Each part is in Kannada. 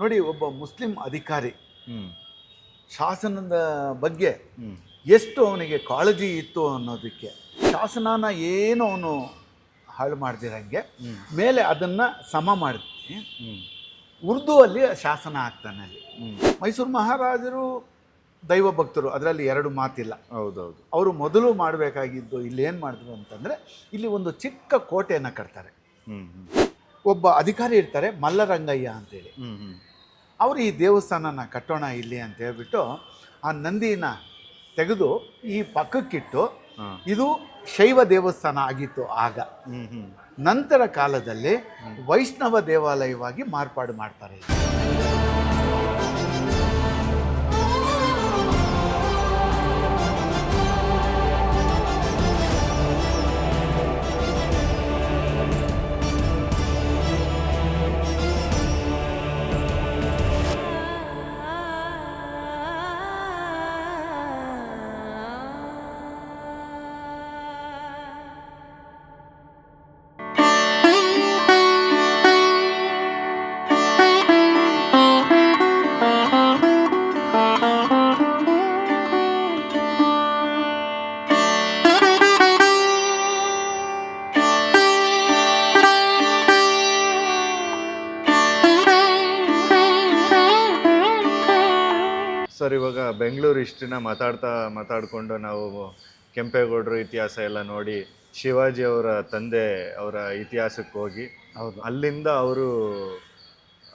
ನೋಡಿ ಒಬ್ಬ ಮುಸ್ಲಿಂ ಅಧಿಕಾರಿ ಶಾಸನದ ಬಗ್ಗೆ ಎಷ್ಟು ಅವನಿಗೆ ಕಾಳಜಿ ಇತ್ತು ಅನ್ನೋದಕ್ಕೆ ಶಾಸನನ ಏನು ಅವನು ಹಾಳು ಮಾಡ್ದಿರಂಗೆ. ಮೇಲೆ ಅದನ್ನು ಸಮ ಮಾಡ್ತೀನಿ ಉರ್ದು ಅಲ್ಲಿ ಶಾಸನ ಆಗ್ತಾನೆ ಅಲ್ಲಿ. ಮೈಸೂರು ಮಹಾರಾಜರು ದೈವ ಭಕ್ತರು ಅದರಲ್ಲಿ ಎರಡು ಮಾತಿಲ್ಲ. ಹೌದೌದು. ಅವರು ಮೊದಲು ಮಾಡಬೇಕಾಗಿದ್ದು ಇಲ್ಲಿ ಏನು ಮಾಡಿದ್ರು ಅಂತಂದರೆ ಇಲ್ಲಿ ಒಂದು ಚಿಕ್ಕ ಕೋಟೆಯನ್ನು ಕಟ್ತಾರೆ. ಒಬ್ಬ ಅಧಿಕಾರಿ ಇರ್ತಾರೆ ಮಲ್ಲರಂಗಯ್ಯ ಅಂತೇಳಿ. ಅವರು ಈ ದೇವಸ್ಥಾನನ ಕಟ್ಟೋಣ ಇಲ್ಲಿ ಅಂತ ಹೇಳ್ಬಿಟ್ಟು ಆ ನಂದಿನ ತೆಗೆದು ಈ ಪಕ್ಕಕ್ಕಿಟ್ಟು ಇದು ಶೈವ ದೇವಸ್ಥಾನ ಆಗಿತ್ತು ಆಗ. ನಂತರ ಕಾಲದಲ್ಲಿ ವೈಷ್ಣವ ದೇವಾಲಯವಾಗಿ ಮಾರ್ಪಾಡು ಮಾಡ್ತಾರೆ ಬೆಂಗಳೂರು ಹಿಸ್ಟ್ರಿನ ಮಾತಾಡ್ತಾ ಮಾತಾಡಿಕೊಂಡು ನಾವು ಕೆಂಪೇಗೌಡರು ಇತಿಹಾಸ ಎಲ್ಲ ನೋಡಿ ಶಿವಾಜಿ ಅವರ ತಂದೆ ಅವರ ಇತಿಹಾಸಕ್ಕೆ ಹೋಗಿ ಅಲ್ಲಿಂದ ಅವರು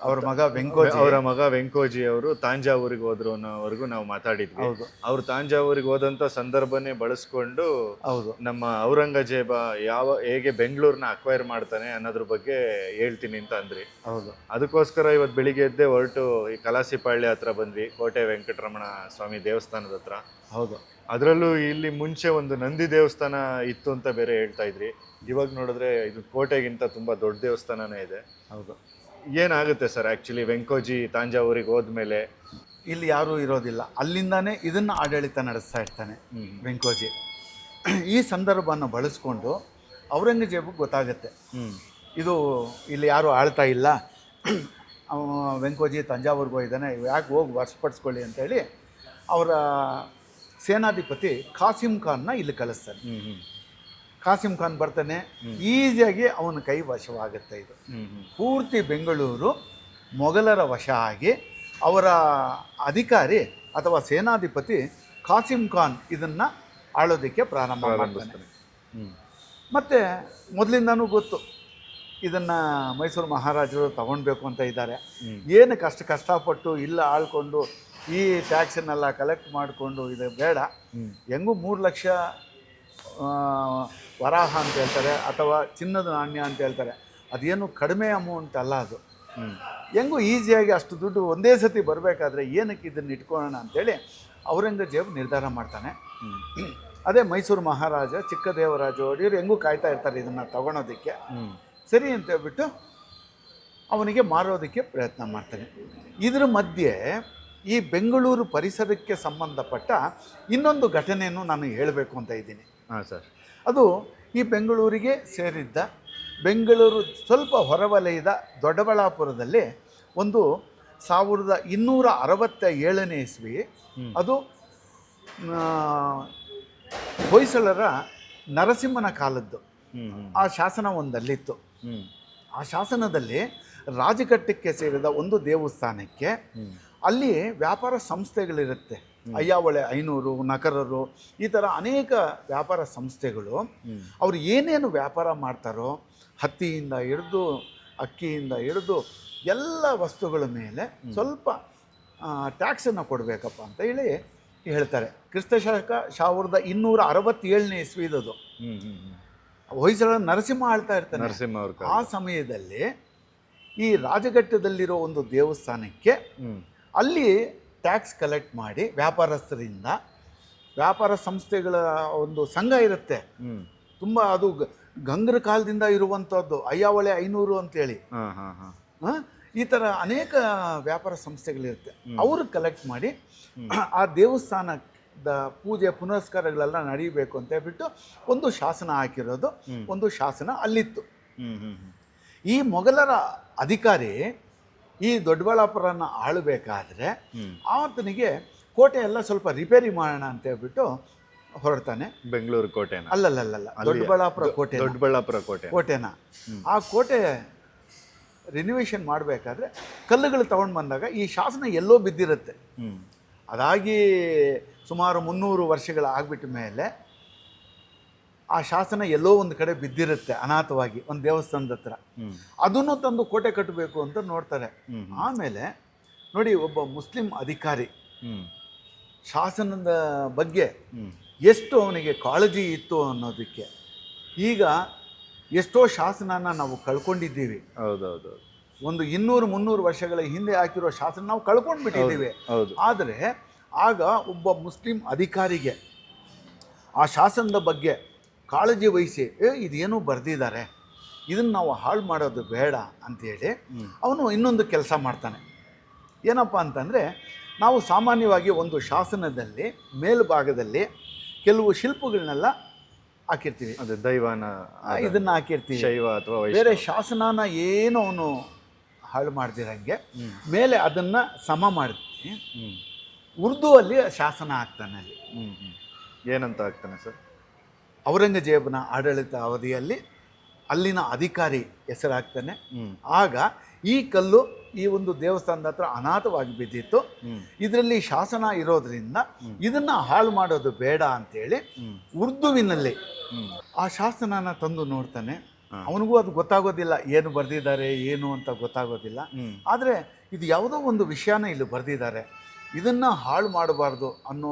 ಅವ್ರ ಮಗ ವೆಂಕೋಜಿ. ಅವರ ಮಗ ವೆಂಕೋಜಿ ಅವರು ತಾಂಜಾವೂರಿಗೆ ಹೋದ್ರು ಅನ್ನೋವರೆಗೂ ನಾವು ಮಾತಾಡಿದ್ವಿ. ಹೌದು. ಅವ್ರು ತಾಂಜಾವೂರಿಗೆ ಹೋದಂತ ಸಂದರ್ಭನೇ ಬಳಸ್ಕೊಂಡು ಹೌದು. ನಮ್ಮ ಔರಂಗಜೇಬ ಯಾವ ಹೇಗೆ ಬೆಂಗಳೂರನ್ನ ಅಕ್ವೈರ್ ಮಾಡ್ತಾನೆ ಅನ್ನೋದ್ರ ಬಗ್ಗೆ ಹೇಳ್ತೀನಿ ಅಂತ ಅಂದ್ರಿ. ಹೌದು. ಅದಕ್ಕೋಸ್ಕರ ಇವತ್ತು ಬೆಳಿಗ್ಗೆ ಎದ್ದೆ ಹೊರಟು ಈ ಕಲಾಸಿಪಾಳ್ಯ ಹತ್ರ ಬಂದ್ವಿ ಕೋಟೆ ವೆಂಕಟರಮಣ ಸ್ವಾಮಿ ದೇವಸ್ಥಾನದ ಹತ್ರ. ಹೌದು. ಅದರಲ್ಲೂ ಇಲ್ಲಿ ಮುಂಚೆ ಒಂದು ನಂದಿ ದೇವಸ್ಥಾನ ಇತ್ತು ಅಂತ ಬೇರೆ ಹೇಳ್ತಾ ಇದ್ರಿ. ಇವಾಗ ನೋಡಿದ್ರೆ ಇದು ಕೋಟೆಗಿಂತ ತುಂಬಾ ದೊಡ್ಡ ದೇವಸ್ಥಾನನೇ ಇದೆ. ಹೌದು. ಏನಾಗುತ್ತೆ ಸರ್ ಆ್ಯಕ್ಚುಲಿ ವೆಂಕೋಜಿ ತಾಂಜಾವೂರಿಗೆ ಹೋದ್ಮೇಲೆ? ಇಲ್ಲಿ ಯಾರೂ ಇರೋದಿಲ್ಲ. ಅಲ್ಲಿಂದಾನೇ ಇದನ್ನು ಆಡಳಿತ ನಡೆಸ್ತಾ ಇರ್ತಾನೆ. ವೆಂಕೋಜಿ. ಈ ಸಂದರ್ಭವನ್ನು ಬಳಸ್ಕೊಂಡು ಔರಂಗಜೇಬಿಗೆ ಗೊತ್ತಾಗುತ್ತೆ. ಇದು ಇಲ್ಲಿ ಯಾರು ಆಳ್ತಾ ಇಲ್ಲ. ವೆಂಕೋಜಿ ತಂಜಾವೂರಿಗೆ ಹೋಗಿದ್ದಾನೆ. ಯಾಕೆ ಹೋಗಿ ವಶಪಡಿಸ್ಕೊಳ್ಳಿ ಅಂತೇಳಿ ಅವರ ಸೇನಾಧಿಪತಿ ಖಾಸಿಂ ಖಾನ್ನ ಇಲ್ಲಿ ಕಳಿಸ್ತಾನೆ ಖಾಸಿಂ ಖಾನ್ ಬರ್ತಾನೆ ಈಸಿಯಾಗಿ ಅವನ ಕೈ ವಶವಾಗುತ್ತೆ ಇದು. ಪೂರ್ತಿ ಬೆಂಗಳೂರು ಮೊಘಲರ ವಶ ಆಗಿ ಅವರ ಅಧಿಕಾರಿ ಅಥವಾ ಸೇನಾಧಿಪತಿ ಖಾಸಿಂ ಖಾನ್ ಇದನ್ನು ಆಳೋದಕ್ಕೆ ಪ್ರಾರಂಭ ಮಾಡ್ತಾನೆ. ಮತ್ತು ಮೊದಲಿಂದನೂ ಗೊತ್ತು ಇದನ್ನು ಮೈಸೂರು ಮಹಾರಾಜರು ತಗೊಳ್ಬೇಕು ಅಂತ ಇದ್ದಾರೆ. ಏನು ಕಷ್ಟ ಕಷ್ಟಪಟ್ಟು ಇಲ್ಲ ಆಳ್ಕೊಂಡು ಈ ಟ್ಯಾಕ್ಸನ್ನೆಲ್ಲ ಕಲೆಕ್ಟ್ ಮಾಡಿಕೊಂಡು ಇದು ಬೇಡ. ಹೆಂಗೂ ಮೂರು ಲಕ್ಷ ವರಾಹ ಅಂತ ಹೇಳ್ತಾರೆ, ಅಥವಾ ಚಿನ್ನದ ನಾಣ್ಯ ಅಂತ ಹೇಳ್ತಾರೆ. ಅದೇನು ಕಡಿಮೆ ಅಮೌಂಟ್ ಅಲ್ಲ ಅದು. ಹೆಂಗೂ ಈಸಿಯಾಗಿ ಅಷ್ಟು ದುಡ್ಡು ಒಂದೇ ಸತಿ ಬರಬೇಕಾದ್ರೆ ಏನಕ್ಕೆ ಇದನ್ನು ಇಟ್ಕೊಳ್ಳೋಣ ಅಂತೇಳಿ ಔರಂಗಜೇಬ್ ನಿರ್ಧಾರ ಮಾಡ್ತಾನೆ. ಅದೇ ಮೈಸೂರು ಮಹಾರಾಜ, ಚಿಕ್ಕದೇವರಾಜ ಒಡೆಯರು ಹೆಂಗೂ ಕಾಯ್ತಾ ಇರ್ತಾರೆ ಇದನ್ನು ತಗೊಳೋದಕ್ಕೆ. ಸರಿ ಅಂತ ಹೇಳ್ಬಿಟ್ಟು ಅವನಿಗೆ ಮಾರೋದಕ್ಕೆ ಪ್ರಯತ್ನ ಮಾಡ್ತಾನೆ. ಇದರ ಮಧ್ಯೆ ಈ ಬೆಂಗಳೂರು ಪರಿಸರಕ್ಕೆ ಸಂಬಂಧಪಟ್ಟ ಇನ್ನೊಂದು ಘಟನೆಯನ್ನು ನಾನು ಹೇಳಬೇಕು ಅಂತ ಇದ್ದೀನಿ. ಹಾಂ ಸರ್. ಅದು ಈ ಬೆಂಗಳೂರಿಗೆ ಸೇರಿದ್ದ ಬೆಂಗಳೂರು ಸ್ವಲ್ಪ ಹೊರವಲಯದ ದೊಡ್ಡಬಳ್ಳಾಪುರದಲ್ಲಿ ಒಂದು ಸಾವಿರದ ಇನ್ನೂರ ಅರವತ್ತ ಏಳನೇ ಇಸ್ವಿ. ಅದು ಹೊಯ್ಸಳರ ನರಸಿಂಹನ ಕಾಲದ್ದು. ಆ ಶಾಸನ ಒಂದಲ್ಲಿತ್ತು. ಆ ಶಾಸನದಲ್ಲಿ ರಾಜಘಟ್ಟಕ್ಕೆ ಸೇರಿದ ಒಂದು ದೇವಸ್ಥಾನಕ್ಕೆ ಅಲ್ಲಿ ವ್ಯಾಪಾರ ಸಂಸ್ಥೆಗಳಿರುತ್ತೆ. ಅಯ್ಯಾವಳೆ ಐನೂರು ನಕರರು ಈ ಥರ ಅನೇಕ ವ್ಯಾಪಾರ ಸಂಸ್ಥೆಗಳು ಅವರು ಏನೇನು ವ್ಯಾಪಾರ ಮಾಡ್ತಾರೋ ಹತ್ತಿಯಿಂದ ಹಿಡಿದು ಅಕ್ಕಿಯಿಂದ ಹಿಡಿದು ಎಲ್ಲ ವಸ್ತುಗಳ ಮೇಲೆ ಸ್ವಲ್ಪ ಟ್ಯಾಕ್ಸನ್ನು ಕೊಡಬೇಕಪ್ಪ ಅಂತ ಹೇಳಿ ಹೇಳ್ತಾರೆ. ಕ್ರಿಸ್ತಶಕ ಸಾವಿರದ ಇನ್ನೂರ ಅರವತ್ತೇಳನೇ ಇಸ್ವಿದದು. ಹೊಯ್ಸಳ ನರಸಿಂಹ ಆಳ್ತಾ ಇರ್ತಾನೆ ನರಸಿಂಹ ಆ ಸಮಯದಲ್ಲಿ ಈ ರಾಜಘಟ್ಟದಲ್ಲಿರೋ ಒಂದು ದೇವಸ್ಥಾನಕ್ಕೆ ಅಲ್ಲಿ ಟ್ಯಾಕ್ಸ್ ಕಲೆಕ್ಟ್ ಮಾಡಿ ವ್ಯಾಪಾರಸ್ಥರಿಂದ ವ್ಯಾಪಾರ ಸಂಸ್ಥೆಗಳ ಒಂದು ಸಂಘ ಇರುತ್ತೆ. ತುಂಬ ಅದು ಗ- ಗಂಗರ ಕಾಲದಿಂದ ಇರುವಂಥದ್ದು ಅಯ್ಯಾವಳೆ ಐನೂರು ಅಂತೇಳಿ. ಹಾ ಹಾ ಹಾ. ಈ ಥರ ಅನೇಕ ವ್ಯಾಪಾರ ಸಂಸ್ಥೆಗಳಿರುತ್ತೆ. ಅವರು ಕಲೆಕ್ಟ್ ಮಾಡಿ ಆ ದೇವಸ್ಥಾನದ ಪೂಜೆ ಪುನಸ್ಕಾರಗಳೆಲ್ಲ ನಡೀಬೇಕು ಅಂತ ಹೇಳ್ಬಿಟ್ಟು ಒಂದು ಶಾಸನ ಹಾಕಿರೋದು. ಒಂದು ಶಾಸನ ಅಲ್ಲಿತ್ತು. ಈ ಮೊಘಲರ ಅಧಿಕಾರಿ ಈ ದೊಡ್ಡಬಳ್ಳಾಪುರನ ಆಳ್ಬೇಕಾದ್ರೆ ಆತನಿಗೆ ಕೋಟೆ ಎಲ್ಲ ಸ್ವಲ್ಪ ರಿಪೇರಿ ಮಾಡೋಣ ಅಂತ ಹೇಳ್ಬಿಟ್ಟು ಹೊರಡ್ತಾನೆ. ಬೆಂಗಳೂರು ಕೋಟೆ ಅಲ್ಲಲ್ಲಲ್ಲ ಅಲ್ಲಿ ದೊಡ್ಡಬಳ್ಳಾಪುರ ಕೋಟೆ ದೊಡ್ಡಬಳ್ಳಾಪುರ ಕೋಟೆ ಕೋಟೆನ. ಆ ಕೋಟೆ ರಿನೋವೇಷನ್ ಮಾಡಬೇಕಾದ್ರೆ ಕಲ್ಲುಗಳು ತಗೊಂಡು ಬಂದಾಗ ಈ ಶಾಸನ ಎಲ್ಲೋ ಬಿದ್ದಿರುತ್ತೆ. ಅದಾಗಿ ಸುಮಾರು ಮುನ್ನೂರು ವರ್ಷಗಳ ಆಗ್ಬಿಟ್ಟ ಮೇಲೆ ಆ ಶಾಸನ ಎಲ್ಲೋ ಒಂದು ಕಡೆ ಬಿದ್ದಿರುತ್ತೆ ಅನಾಥವಾಗಿ ಒಂದು ದೇವಸ್ಥಾನದ ಹತ್ರ. ಅದನ್ನು ತಂದು ಕೋಟೆ ಕಟ್ಟಬೇಕು ಅಂತ ನೋಡ್ತಾರೆ. ಆಮೇಲೆ ನೋಡಿ ಒಬ್ಬ ಮುಸ್ಲಿಂ ಅಧಿಕಾರಿ ಶಾಸನದ ಬಗ್ಗೆ ಎಷ್ಟು ಅವನಿಗೆ ಕಾಳಜಿ ಇತ್ತು ಅನ್ನೋದಕ್ಕೆ ಈಗ ಎಷ್ಟೋ ಶಾಸನನ ನಾವು ಕಳ್ಕೊಂಡಿದ್ದೀವಿ. ಹೌದೌದು. ಒಂದು ಇನ್ನೂರು ಮುನ್ನೂರು ವರ್ಷಗಳ ಹಿಂದೆ ಹಾಕಿರೋ ಶಾಸನ ನಾವು ಕಳ್ಕೊಂಡ್ಬಿಟ್ಟಿದ್ದೀವಿ. ಆದರೆ ಆಗ ಒಬ್ಬ ಮುಸ್ಲಿಂ ಅಧಿಕಾರಿಗೆ ಆ ಶಾಸನದ ಬಗ್ಗೆ ಕಾಳಜಿ ವಹಿಸಿ ಏ ಇದೇನೋ ಬರೆದಿದ್ದಾರೆ ಇದನ್ನು ನಾವು ಹಾಳು ಮಾಡೋದು ಬೇಡ ಅಂತೇಳಿ ಹ್ಮ್. ಅವನು ಇನ್ನೊಂದು ಕೆಲಸ ಮಾಡ್ತಾನೆ. ಏನಪ್ಪ ಅಂತಂದರೆ ನಾವು ಸಾಮಾನ್ಯವಾಗಿ ಒಂದು ಶಾಸನದಲ್ಲಿ ಮೇಲ್ಭಾಗದಲ್ಲಿ ಕೆಲವು ಶಿಲ್ಪಗಳನ್ನೆಲ್ಲ ಹಾಕಿರ್ತೀವಿ. ಅದು ದೈವನ ಇದನ್ನು ಹಾಕಿರ್ತೀವಿ. ಶೈವ ಅಥವಾ ಬೇರೆ ಶಾಸನನ ಏನು ಅವನು ಹಾಳು ಮಾಡ್ದಿರಂಗೆ ಮೇಲೆ ಅದನ್ನು ಸಮ ಮಾಡ್ತೀನಿ ಉರ್ದು ಅಲ್ಲಿ ಶಾಸನ ಹಾಕ್ತಾನೆ ಅಲ್ಲಿ. ಏನಂತ ಆಗ್ತಾನೆ ಸರ್? ಔರಂಗಜೇಬನ ಆಡಳಿತ ಅವಧಿಯಲ್ಲಿ ಅಲ್ಲಿನ ಅಧಿಕಾರಿ ಹೆಸರಾಗ್ತಾನೆ. ಆಗ ಈ ಕಲ್ಲು ಈ ಒಂದು ದೇವಸ್ಥಾನದ ಹತ್ರ ಅನಾಥವಾಗಿ ಬಿದ್ದಿತ್ತು. ಇದರಲ್ಲಿ ಶಾಸನ ಇರೋದ್ರಿಂದ ಇದನ್ನ ಹಾಳು ಮಾಡೋದು ಬೇಡ ಅಂತೇಳಿ ಉರ್ದುವಿನಲ್ಲಿ ಆ ಶಾಸನನ ತಂದು ನೋಡ್ತಾನೆ. ಅವನಿಗೂ ಅದು ಗೊತ್ತಾಗೋದಿಲ್ಲ ಏನು ಬರೆದಿದ್ದಾರೆ ಏನು ಅಂತ ಗೊತ್ತಾಗೋದಿಲ್ಲ. ಆದರೆ ಇದು ಯಾವುದೋ ಒಂದು ವಿಷಯನ ಇಲ್ಲಿ ಬರೆದಿದ್ದಾರೆ. ಇದನ್ನು ಹಾಳು ಮಾಡಬಾರ್ದು ಅನ್ನೋ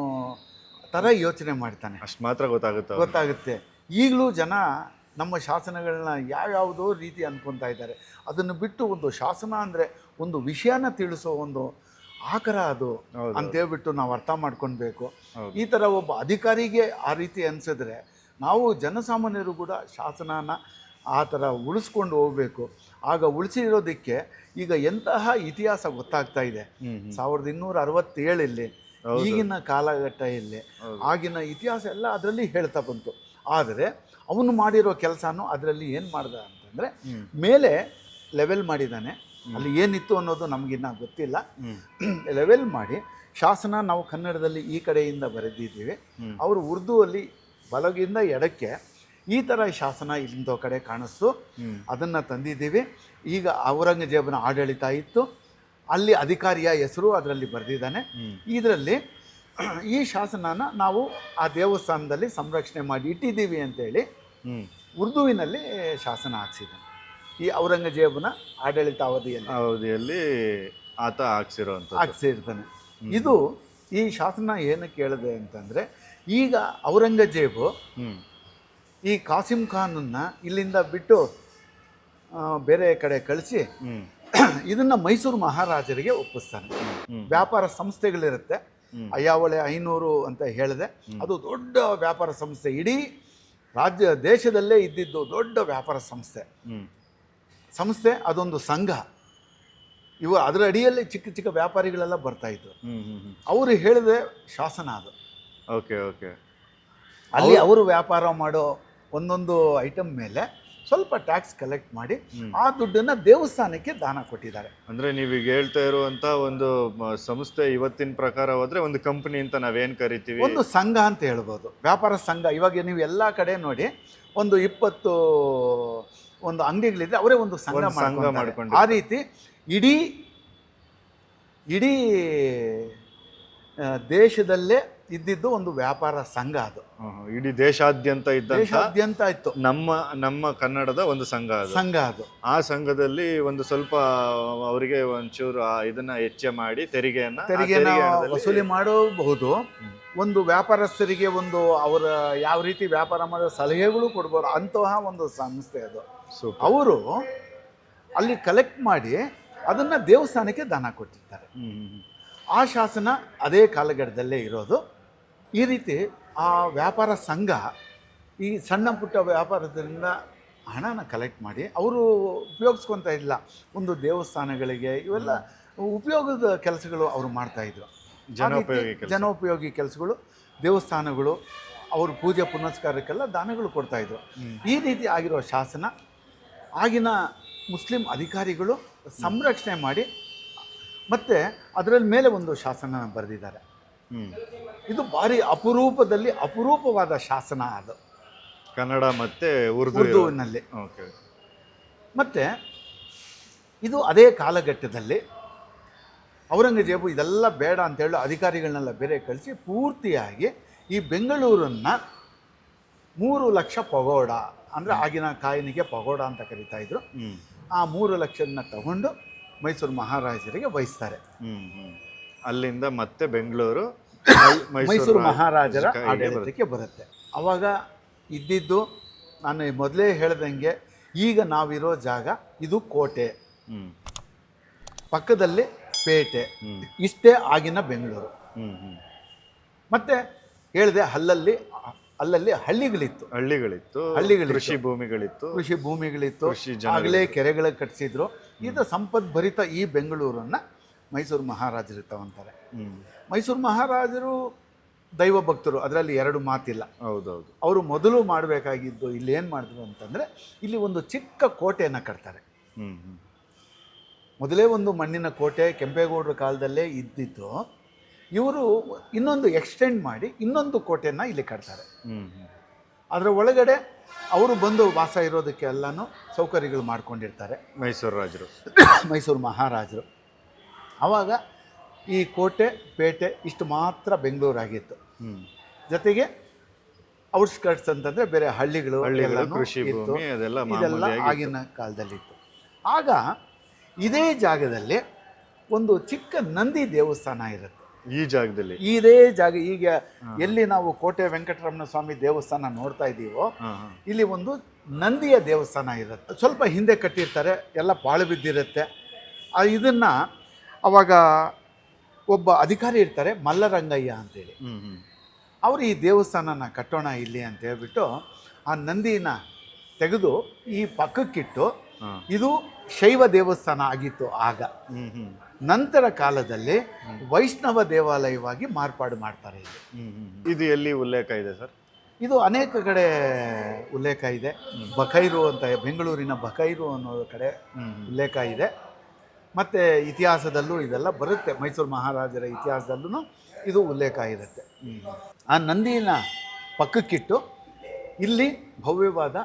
ಥರ ಯೋಚನೆ ಮಾಡ್ತಾನೆ. ಅಷ್ಟು ಮಾತ್ರ ಗೊತ್ತಾಗುತ್ತೆ. ಗೊತ್ತಾಗುತ್ತೆ. ಈಗಲೂ ಜನ ನಮ್ಮ ಶಾಸನಗಳನ್ನ ಯಾವ್ಯಾವುದೋ ರೀತಿ ಅನ್ಕೊತಾ ಇದ್ದಾರೆ. ಅದನ್ನು ಬಿಟ್ಟು ಒಂದು ಶಾಸನ ಅಂದರೆ ಒಂದು ವಿಷಯನ ತಿಳಿಸೋ ಒಂದು ಆಕರ ಅದು. ಅಂತ ಹೇಳ್ಬಿಟ್ಟು ನಾವು ಅರ್ಥ ಮಾಡ್ಕೊಳ್ಬೇಕು ಈ ಥರ ಒಬ್ಬ ಅಧಿಕಾರಿಗೆ ಆ ರೀತಿ ಅನಿಸಿದ್ರೆ ನಾವು ಜನಸಾಮಾನ್ಯರು ಕೂಡ ಶಾಸನನ ಆ ಥರ ಉಳಿಸ್ಕೊಂಡು ಹೋಗಬೇಕು. ಆಗ ಉಳಿಸಿರೋದಕ್ಕೆ ಈಗ ಎಂತಹ ಇತಿಹಾಸ ಗೊತ್ತಾಗ್ತಾ ಇದೆ. ಸಾವಿರದ ಇನ್ನೂರ ಅರವತ್ತೇಳಲ್ಲಿ. ಈಗಿನ ಕಾಲಘಟ್ಟ ಇಲ್ಲಿ ಆಗಿನ ಇತಿಹಾಸ ಎಲ್ಲ ಅದರಲ್ಲಿ ಹೇಳ್ತಾ ಬಂತು. ಆದರೆ ಅವನು ಮಾಡಿರೋ ಕೆಲಸನೂ ಅದರಲ್ಲಿ ಏನು ಮಾಡ್ದ ಅಂತಂದರೆ ಮೇಲೆ ಲೆವೆಲ್ ಮಾಡಿದ್ದಾನೆ ಅಲ್ಲಿ ಏನಿತ್ತು ಅನ್ನೋದು ನಮಗಿನ್ನ ಗೊತ್ತಿಲ್ಲ. ಲೆವೆಲ್ ಮಾಡಿ ಶಾಸನ ನಾವು ಕನ್ನಡದಲ್ಲಿ ಈ ಕಡೆಯಿಂದ ಬರೆದಿದ್ದೀವಿ. ಅವರು ಉರ್ದುವಲ್ಲಿ ಬಲಗಿಂದ ಎಡಕ್ಕೆ ಈ ಥರ ಶಾಸನ ಇಲ್ಲಿಂದ ಕಡೆ ಕಾಣಿಸ್ತು. ಅದನ್ನು ತಂದಿದ್ದೀವಿ. ಈಗ ಔರಂಗಜೇಬನ ಆಡಳಿತ ಇತ್ತು. ಅಲ್ಲಿ ಅಧಿಕಾರಿಯ ಹೆಸರು ಅದರಲ್ಲಿ ಬರೆದಿದ್ದಾನೆ. ಇದರಲ್ಲಿ ಈ ಶಾಸನನ ನಾವು ಆ ದೇವಸ್ಥಾನದಲ್ಲಿ ಸಂರಕ್ಷಣೆ ಮಾಡಿ ಇಟ್ಟಿದ್ದೀವಿ ಅಂತೇಳಿ ಹೇಳಿ ಉರ್ದುವಿನಲ್ಲಿ ಶಾಸನ ಹಾಕ್ಸಿದ್ದಾನೆ. ಈ ಔರಂಗಜೇಬನ ಆಡಳಿತ ಅವಧಿಯಲ್ಲಿ ಆತ ಹಾಕ್ಸಿರೋ ಹಾಕ್ಸಿರ್ತಾನೆ. ಇದು ಈ ಶಾಸನ ಏನು ಕೇಳಿದೆ ಅಂತಂದರೆ ಈಗ ಔರಂಗಜೇಬು ಈ ಕಾಸಿಂ ಖಾನನ್ನ ಇಲ್ಲಿಂದ ಬಿಟ್ಟು ಬೇರೆ ಕಡೆ ಕಳಿಸಿ ಇದನ್ನು ಮೈಸೂರು ಮಹಾರಾಜರಿಗೆ ಒಪ್ಪಿಸ್ತಾನೆ ವ್ಯಾಪಾರ ಸಂಸ್ಥೆಗಳಿರುತ್ತೆ. ಅಯ್ಯಾವಳೆ ಐನೂರು ಅಂತ ಹೇಳಿದೆ. ಅದು ದೊಡ್ಡ ವ್ಯಾಪಾರ ಸಂಸ್ಥೆ. ಇಡೀ ರಾಜ್ಯ ದೇಶದಲ್ಲೇ ಇದ್ದಿದ್ದು ದೊಡ್ಡ ವ್ಯಾಪಾರ ಸಂಸ್ಥೆ. ಸಂಸ್ಥೆ ಅದೊಂದು ಸಂಘ. ಇವು ಅದರ ಅಡಿಯಲ್ಲಿ ಚಿಕ್ಕ ಚಿಕ್ಕ ವ್ಯಾಪಾರಿಗಳೆಲ್ಲ ಬರ್ತಾ ಇದ್ರು. ಹ್ಮ್ ಹ್ಮ್ ಹ್ಮ್. ಅವರು ಹೇಳಿದೆ ಶಾಸನ ಅದು. Okay okay. ಅಲ್ಲಿ ಅವರು ವ್ಯಾಪಾರ ಮಾಡೋ ಒಂದೊಂದು ಐಟಮ್ ಮೇಲೆ ಸ್ವಲ್ಪ ಟ್ಯಾಕ್ಸ್ ಕಲೆಕ್ಟ್ ಮಾಡಿ ಆ ದುಡ್ಡನ್ನು ದೇವಸ್ಥಾನಕ್ಕೆ ದಾನ ಕೊಟ್ಟಿದ್ದಾರೆ. ಅಂದ್ರೆ ನೀವೀಗ ಹೇಳ್ತಾ ಇರುವಂತ ಒಂದು ಮ- ಸಂಸ್ಥೆ ಇವತ್ತಿನ ಪ್ರಕಾರ ಹೋದ್ರೆ ಒಂದು ಕಂಪನಿ ಅಂತ ನಾವೇನು ಕರಿತೀವಿ? ಒಂದು ಸಂಘ ಅಂತ ಹೇಳ್ಬೋದು. ವ್ಯಾಪಾರ ಸಂಘ. ಇವಾಗ ನೀವು ಎಲ್ಲ ಕಡೆ ನೋಡಿ ಒಂದು ಇಪ್ಪತ್ತು ಒಂದು ಅಂಗಡಿಗಳಿದ್ರೆ ಅವರೇ ಒಂದು ಸಂಘ ಒಂದು ಸಂಘ ಮಾಡ್ಕೊಂಡಿದ್ದಾರೆ. ಮಾಡ್ಕೊಂಡಿರ್ತಾರೆ. ಆ ರೀತಿ ಇಡೀ ಇಡೀ ಆ, ದೇಶದಲ್ಲೇ ಇದ್ದಿದ್ದು ಒಂದು ವ್ಯಾಪಾರ ಸಂಘ ಅದು. ಇಡೀ ದೇಶಾದ್ಯಂತ ಇದ್ದಂತ ದೇಶಾದ್ಯಂತ ಇತ್ತು. ನಮ್ಮ ನಮ್ಮ ಕನ್ನಡದ ಒಂದು ಸಂಘ ಅದು. ಸಂಘ ಅದು. ಆ ಸಂಘದಲ್ಲಿ ಒಂದು ಸ್ವಲ್ಪ ಅವರಿಗೆ ಒಂಚೂರು ಆ ಇದನ್ನ ಹೆಚ್ಚೆ ಮಾಡಿ ತೆರಿಗೆಯನ್ನ ತೆರಿಗೆನ ತೆರಿಗೆ ವಸೂಲಿ ಮಾಡಬಹುದು. ಒಂದು ವ್ಯಾಪಾರಸ್ಥರಿಗೆ ಒಂದು ಅವರ ಯಾವ ರೀತಿ ವ್ಯಾಪಾರ ಮಾಡಿದ ಸಲಹೆಗಳು ಕೊಡ್ಬೋದು ಅಂತಹ ಒಂದು ಸಂಸ್ಥೆ ಅದು. ಅವರು ಅಲ್ಲಿ ಕಲೆಕ್ಟ್ ಮಾಡಿ ಅದನ್ನು ದೇವಸ್ಥಾನಕ್ಕೆ ದಾನ ಕೊಟ್ಟಿರ್ತಾರೆ. ಆ ಶಾಸನ ಅದೇ ಕಾಲಘಟ್ಟದಲ್ಲೇ ಇರೋದು. ಈ ರೀತಿ ಆ ವ್ಯಾಪಾರ ಸಂಘ ಈ ಸಣ್ಣ ಪುಟ್ಟ ವ್ಯಾಪಾರದಿಂದ ಹಣನ ಕಲೆಕ್ಟ್ ಮಾಡಿ ಅವರು ಉಪಯೋಗಿಸ್ಕೊತಾ ಇಲ್ಲ ಒಂದು ದೇವಸ್ಥಾನಗಳಿಗೆ ಇವೆಲ್ಲ ಉಪಯೋಗದ ಕೆಲಸಗಳು ಅವರು ಮಾಡ್ತಾಯಿದ್ರು ಜನೋಪಯೋಗಿ. ಜನೋಪಯೋಗಿ ಕೆಲಸಗಳು ದೇವಸ್ಥಾನಗಳು ಅವರು ಪೂಜೆ ಪುನಸ್ಕಾರಕ್ಕೆಲ್ಲ ದಾನಗಳು ಕೊಡ್ತಾಯಿದ್ರು. ಈ ರೀತಿ ಆಗಿರೋ ಶಾಸನ ಆಗಿನ ಮುಸ್ಲಿಂ ಅಧಿಕಾರಿಗಳು ಸಂರಕ್ಷಣೆ ಮಾಡಿ ಮತ್ತು ಅದರಲ್ಲಿ ಮೇಲೆ ಒಂದು ಶಾಸನ ಬರೆದಿದ್ದಾರೆ ಇದು ಭಾರಿ ಅಪರೂಪದಲ್ಲಿ ಅಪರೂಪವಾದ ಶಾಸನ ಅದು. ಕನ್ನಡ ಮತ್ತೆ ಉರ್ದುನಲ್ಲಿ ಉರ್ದುವಿನಲ್ಲಿ. ಓಕೆ ಮತ್ತು ಇದು ಅದೇ ಕಾಲಘಟ್ಟದಲ್ಲಿ ಔರಂಗಜೇಬು ಇದೆಲ್ಲ ಬೇಡ ಅಂತೇಳಿ ಅಧಿಕಾರಿಗಳನ್ನೆಲ್ಲ ಬೇರೆ ಕಳಿಸಿ ಪೂರ್ತಿಯಾಗಿ ಈ ಬೆಂಗಳೂರನ್ನು ಮೂರು ಲಕ್ಷ ಪಗೋಡ ಅಂದರೆ ಆಗಿನ ಕಾಯಿನಿಗೆ ಪಗೋಡ ಅಂತ ಕರಿತಾ ಇದ್ರು. ಆ ಮೂರು ಲಕ್ಷನ ತಗೊಂಡು ಮೈಸೂರು ಮಹಾರಾಜರಿಗೆ ವಹಿಸ್ತಾರೆ. ಅಲ್ಲಿಂದ ಮತ್ತೆ ಬೆಂಗಳೂರು ಮೈಸೂರು ಮಹಾರಾಜರ. ಆಡಳಿತಕ್ಕೆ ಬರುತ್ತೆ. ಅವಾಗ ಇದ್ದಿದ್ದು ನಾನು ಮೊದಲೇ ಹೇಳ್ದಂಗೆ ಈಗ ನಾವಿರೋ ಜಾಗ ಇದು ಕೋಟೆ. ಹ್ಮ್. ಪಕ್ಕದಲ್ಲಿ ಪೇಟೆ. ಇಷ್ಟೇ ಆಗಿನ ಬೆಂಗಳೂರು. ಮತ್ತೆ ಹೇಳಿದೆ ಅಲ್ಲಲ್ಲಿ ಅಲ್ಲಲ್ಲಿ ಹಳ್ಳಿಗಳಿತ್ತು. ಹಳ್ಳಿಗಳಿತ್ತು ಹಳ್ಳಿಗಳು ಕೃಷಿ ಭೂಮಿಗಳಿತ್ತು ಕೃಷಿ ಭೂಮಿಗಳಿತ್ತು. ಆಗಲೇ ಕೆರೆಗಳ ಕಟ್ಟಿಸಿದ್ರು ಇದು ಸಂಪದ್ಭರಿತ ಈ ಬೆಂಗಳೂರನ್ನು ಮೈಸೂರು ಮಹಾರಾಜರು ತಗೊಂತಾರೆ ಮೈಸೂರು ಮಹಾರಾಜರು ದೈವ ಭಕ್ತರು ಅದರಲ್ಲಿ ಎರಡು ಮಾತಿಲ್ಲ. ಹೌದೌದು. ಅವರು ಮೊದಲು ಮಾಡಬೇಕಾಗಿದ್ದು ಇಲ್ಲಿ ಏನು ಮಾಡಿದ್ರು ಅಂತಂದರೆ ಇಲ್ಲಿ ಒಂದು ಚಿಕ್ಕ ಕೋಟೆಯನ್ನು ಕಟ್ತಾರೆ. ಮೊದಲೇ ಒಂದು ಮಣ್ಣಿನ ಕೋಟೆ ಕೆಂಪೇಗೌಡರ ಕಾಲದಲ್ಲೇ ಇದ್ದಿದ್ದು ಇವರು ಇನ್ನೊಂದು ಎಕ್ಸ್ಟೆಂಡ್ ಮಾಡಿ ಇನ್ನೊಂದು ಕೋಟೆಯನ್ನು ಇಲ್ಲಿ ಕಟ್ತಾರೆ. ಅದರ ಒಳಗಡೆ ಅವರು ಬಂದು ವಾಸ ಇರೋದಕ್ಕೆ ಎಲ್ಲನೂ ಸೌಕರ್ಯಗಳು ಮಾಡ್ಕೊಂಡಿರ್ತಾರೆ. ಮೈಸೂರು ರಾಜರು. ಮೈಸೂರು ಮಹಾರಾಜರು. ಆವಾಗ ಈ ಕೋಟೆ ಪೇಟೆ ಇಷ್ಟು ಮಾತ್ರ ಬೆಂಗಳೂರಾಗಿತ್ತು. ಜೊತೆಗೆ ಔಟ್ಸ್ಕರ್ಟ್ಸ್ ಅಂತಂದರೆ ಬೇರೆ ಹಳ್ಳಿಗಳು ಕೃಷಿ ಇದೆಲ್ಲ ಆಗಿನ ಕಾಲದಲ್ಲಿತ್ತು. ಆಗ ಇದೇ ಜಾಗದಲ್ಲಿ ಒಂದು ಚಿಕ್ಕ ನಂದಿ ದೇವಸ್ಥಾನ ಇರುತ್ತೆ. ಈ ಜಾಗದಲ್ಲಿ. ಇದೇ ಜಾಗ ಈಗ ಎಲ್ಲಿ ನಾವು ಕೋಟೆ ವೆಂಕಟರಮಣ ಸ್ವಾಮಿ ದೇವಸ್ಥಾನ ನೋಡ್ತಾ ಇದ್ದೀವೋ ಇಲ್ಲಿ ಒಂದು ನಂದಿಯ ದೇವಸ್ಥಾನ ಇರುತ್ತೆ. ಸ್ವಲ್ಪ ಹಿಂದೆ ಕಟ್ಟಿರ್ತಾರೆ ಎಲ್ಲ ಪಾಳು ಬಿದ್ದಿರುತ್ತೆ. ಇದನ್ನು ಅವಾಗ ಒಬ್ಬ ಅಧಿಕಾರಿ ಇರ್ತಾರೆ ಮಲ್ಲರಂಗಯ್ಯ ಅಂತೇಳಿ. ಅವರು ಈ ದೇವಸ್ಥಾನನ ಕಟ್ಟೋಣ ಇಲ್ಲಿ ಅಂತ ಹೇಳ್ಬಿಟ್ಟು ಆ ನಂದಿನ ತೆಗೆದು ಈ ಪಕ್ಕಕ್ಕಿಟ್ಟು ಇದು ಶೈವ ದೇವಸ್ಥಾನ ಆಗಿತ್ತು ಆಗ. ನಂತರ ಕಾಲದಲ್ಲಿ ವೈಷ್ಣವ ದೇವಾಲಯವಾಗಿ ಮಾರ್ಪಾಡು ಮಾಡ್ತಾರೆ ಇದು ಇದು ಎಲ್ಲಿ ಉಲ್ಲೇಖ ಇದೆ ಸರ್? ಇದು ಅನೇಕ ಕಡೆ ಉಲ್ಲೇಖ ಇದೆ. ಬಕೈರು ಅಂತ ಬೆಂಗಳೂರಿನ ಬಕೈರು ಅನ್ನೋ ಕಡೆ ಉಲ್ಲೇಖ ಇದೆ. ಮತ್ತು ಇತಿಹಾಸದಲ್ಲೂ ಇದೆಲ್ಲ ಬರುತ್ತೆ. ಮೈಸೂರು ಮಹಾರಾಜರ ಇತಿಹಾಸದಲ್ಲೂ ಇದು ಉಲ್ಲೇಖ ಇರುತ್ತೆ. ಆ ನಂದಿನ ಪಕ್ಕಕ್ಕಿಟ್ಟು ಇಲ್ಲಿ ಭವ್ಯವಾದ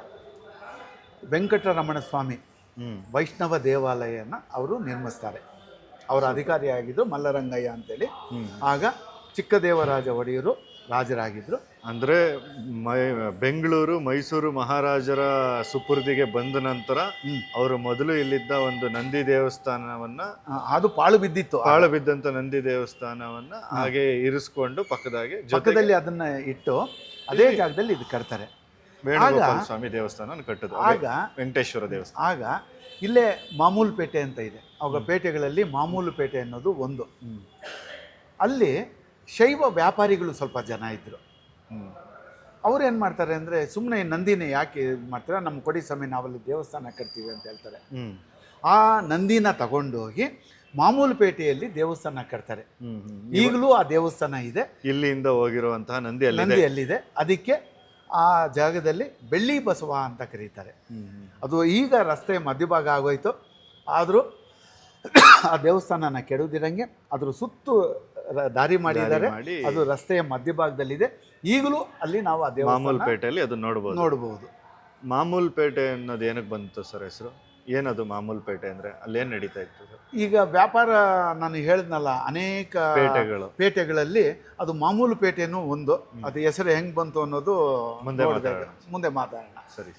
ವೆಂಕಟರಮಣ ಸ್ವಾಮಿ ವೈಷ್ಣವ ದೇವಾಲಯನ ಅವರು ನಿರ್ಮಿಸ್ತಾರೆ. ಅವರ ಅಧಿಕಾರಿಯಾಗಿದ್ದು ಮಲ್ಲರಂಗಯ್ಯ ಅಂತೇಳಿ. ಆಗ ಚಿಕ್ಕದೇವರಾಜ ಒಡೆಯರು ರಾಜರಾಗಿದ್ದರು ಅಂದರೆ ಮೈ ಬೆಂಗಳೂರು ಮೈಸೂರು ಮಹಾರಾಜರ ಸುಪುರ್ದಿಗೆ ಬಂದ ನಂತರ ಅವರು ಮೊದಲು ಇಲ್ಲಿದ್ದ ಒಂದು ನಂದಿ ದೇವಸ್ಥಾನವನ್ನ ಅದು ಪಾಳು ಬಿದ್ದಿತ್ತು. ಪಾಳು ಬಿದ್ದಂತ ನಂದಿ ದೇವಸ್ಥಾನವನ್ನ ಹಾಗೆ ಇರಿಸ್ಕೊಂಡು ಪಕ್ಕದಾಗೆ ಪಕ್ಕದಲ್ಲಿ ಅದನ್ನ ಇಟ್ಟು ಅದೇ ಜಾಗದಲ್ಲಿ ಇದು ಕಟ್ತಾರೆ. ವೇಣುಗೋಪಾಲ ಸ್ವಾಮಿ ದೇವಸ್ಥಾನ ಕಟ್ಟದು. ಆಗ ವೆಂಕಟೇಶ್ವರ ದೇವಸ್ಥಾನ. ಆಗ ಇಲ್ಲೇ ಮಾಮೂಲು ಪೇಟೆ ಅಂತ ಇದೆ. ಅವಾಗ ಪೇಟೆಗಳಲ್ಲಿ ಮಾಮೂಲು ಪೇಟೆ ಅನ್ನೋದು ಒಂದು. ಅಲ್ಲಿ ಶೈವ ವ್ಯಾಪಾರಿಗಳು ಸ್ವಲ್ಪ ಜನ ಇದ್ದರು. ಅವ್ರು ಏನು ಮಾಡ್ತಾರೆ ಅಂದರೆ ಸುಮ್ಮನೆ ನಂದಿನೇ ಯಾಕೆ ಇದು ಮಾಡ್ತಾರೆ ನಮ್ಮ ಕೊಡಿ ಸಮಯ ನಾವಲ್ಲಿ ದೇವಸ್ಥಾನ ಕಟ್ತೀವಿ ಅಂತ ಹೇಳ್ತಾರೆ. ಆ ನಂದಿನ ತಗೊಂಡೋಗಿ ಮಾಮೂಲು ಪೇಟೆಯಲ್ಲಿ ದೇವಸ್ಥಾನ ಕಟ್ತಾರೆ. ಈಗಲೂ ಆ ದೇವಸ್ಥಾನ ಇದೆ ಇಲ್ಲಿಂದ ಹೋಗಿರುವಂತಹ ನಂದಿ ಅಲ್ಲಿದೆ ನಂದಿ ಅಲ್ಲಿದೆ ಅದಕ್ಕೆ ಆ ಜಾಗದಲ್ಲಿ ಬೆಳ್ಳಿ ಬಸವ ಅಂತ ಕರೀತಾರೆ. ಅದು ಈಗ ರಸ್ತೆ ಮಧ್ಯಭಾಗ ಆಗೋಯ್ತು ಆದರೂ ಆ ದೇವಸ್ಥಾನನ ಕೆಡುವುದಿರಂಗೆ ಅದ್ರ ಸುತ್ತು ದಾರಿ ಮಾಡಿದ್ದಾರೆ. ಮಾಡಿ ಅದು ರಸ್ತೆಯ ಮಧ್ಯಭಾಗದಲ್ಲಿದೆ. ಈಗಲೂ ಅಲ್ಲಿ ನಾವು ಅದೇ ಮಾಮೂಲ್ ಪೇಟೆಯಲ್ಲಿ ಅದು ನೋಡಬಹುದು ನೋಡಬಹುದು ಮಾಮೂಲ್ ಪೇಟೆ ಅನ್ನೋದು ಏನಕ್ಕೆ ಬಂತು ಸರ್ ಹೆಸರು? ಏನದು ಮಾಮೂಲ್ ಪೇಟೆ ಅಂದ್ರೆ? ಅಲ್ಲಿ ಏನ್ ನಡೀತಾ ಇತ್ತು ಈಗ ವ್ಯಾಪಾರ ನಾನು ಹೇಳಿದ್ನಲ್ಲ ಅನೇಕ ಪೇಟೆಗಳು. ಪೇಟೆಗಳಲ್ಲಿ ಅದು ಮಾಮೂಲು ಪೇಟೆನೂ ಒಂದು. ಅದು ಹೆಸರು ಹೆಂಗ್ ಬಂತು ಅನ್ನೋದು ಮುಂದೆ. ಮುಂದೆ ಮಾತಾಡೋಣ. ಸರಿ.